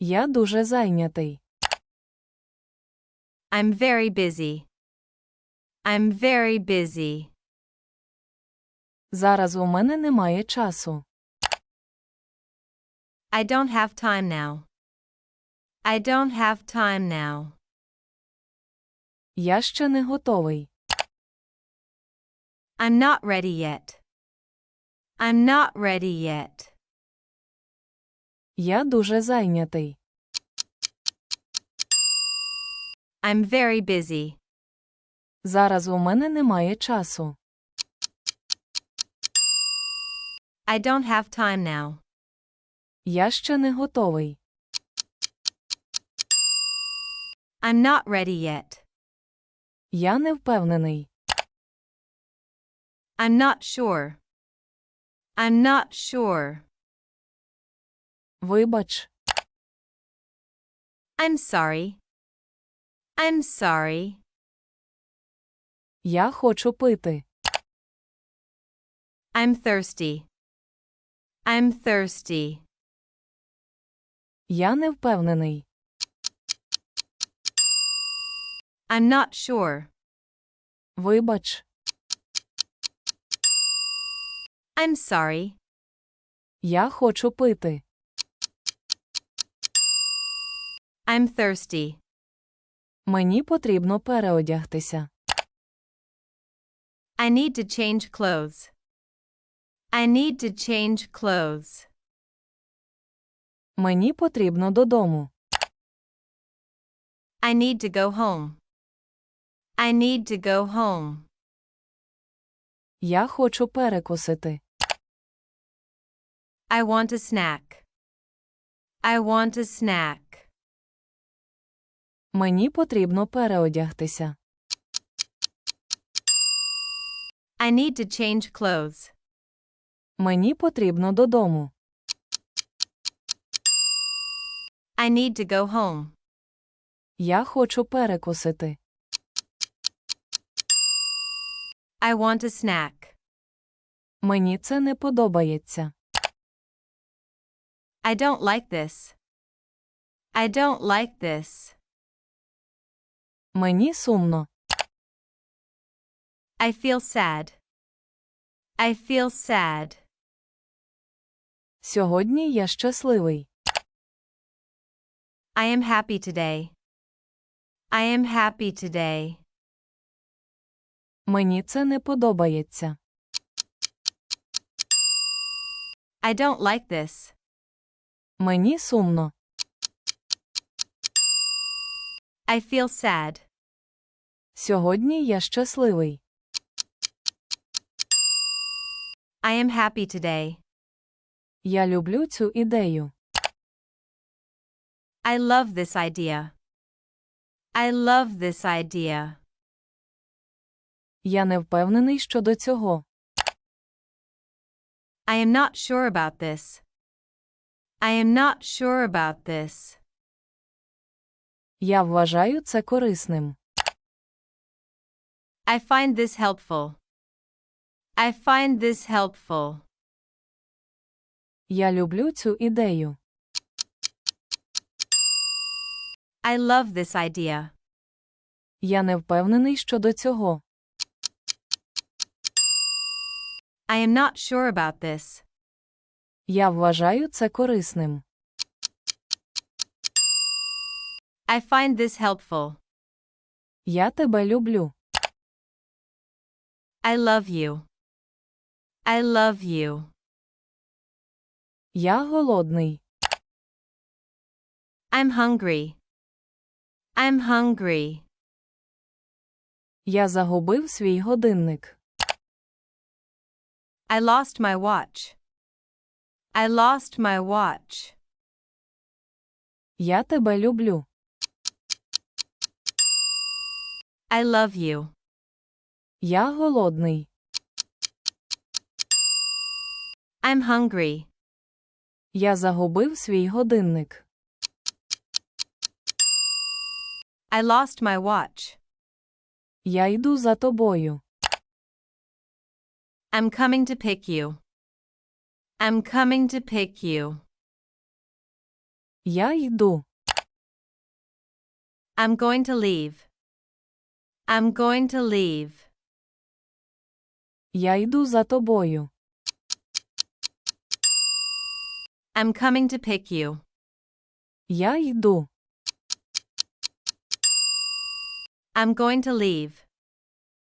Я дуже зайнятий. I'm very busy. I'm very busy. Зараз у мене немає часу. I don't have time now. I don't have time now. Я ще не готовий. I'm not ready yet. I'm not ready yet. Я дуже зайнятий. I'm very busy. Зараз у мене немає часу. I don't have time now. Я ще не готовий. I'm not ready yet. Я не впевнений. I'm not sure. I'm not sure. Вибач, I'm sorry. I'm sorry. я хочу пити. I'm thirsty. I'm thirsty. Я не впевнений. I'm not sure. Вибач, I'm sorry. я хочу пити. I'm thirsty. Мені потрібно переодягтися. I need to change clothes. I need to change clothes. Мені потрібно додому. I need to go home. I need to go home. Я хочу перекусити. I want a snack. I want a snack. Мені потрібно переодягтися. I need to change clothes. Мені потрібно додому. I need to go home. Я хочу перекусити. I want a snack. Мені це не подобається. I don't like this. I don't like this. Мені сумно. I feel sad. I feel sad. Сьогодні я щасливий. I am happy today. I am happy today. Мені це не подобається. I don't like this. Мені сумно. I feel sad. Сьогодні я щасливий. I am happy today. Я люблю цю ідею. I love this idea. I love this idea. Я не впевнений щодо цього. I am not sure about this. I am not sure about this. Я вважаю це корисним. I find this helpful. I find this helpful. Я люблю цю ідею. I love this idea. Я не впевнений щодо цього. I am not sure about this. Я вважаю це корисним. I find this helpful. Я тебе люблю. I love you. I love you. Я голодний. I'm hungry. I'm hungry. Я загубив свій годинник. I lost my watch. I lost my watch. Я тебе люблю. I love you. Я голодний. I'm hungry. Я загубив свій годинник. I lost my watch. Я йду за тобою. I'm coming to pick you. I'm coming to pick you. Я йду. I'm going to leave. I'm going to leave. Я йду за тобою. I'm coming to pick you. Я йду. I'm going to leave.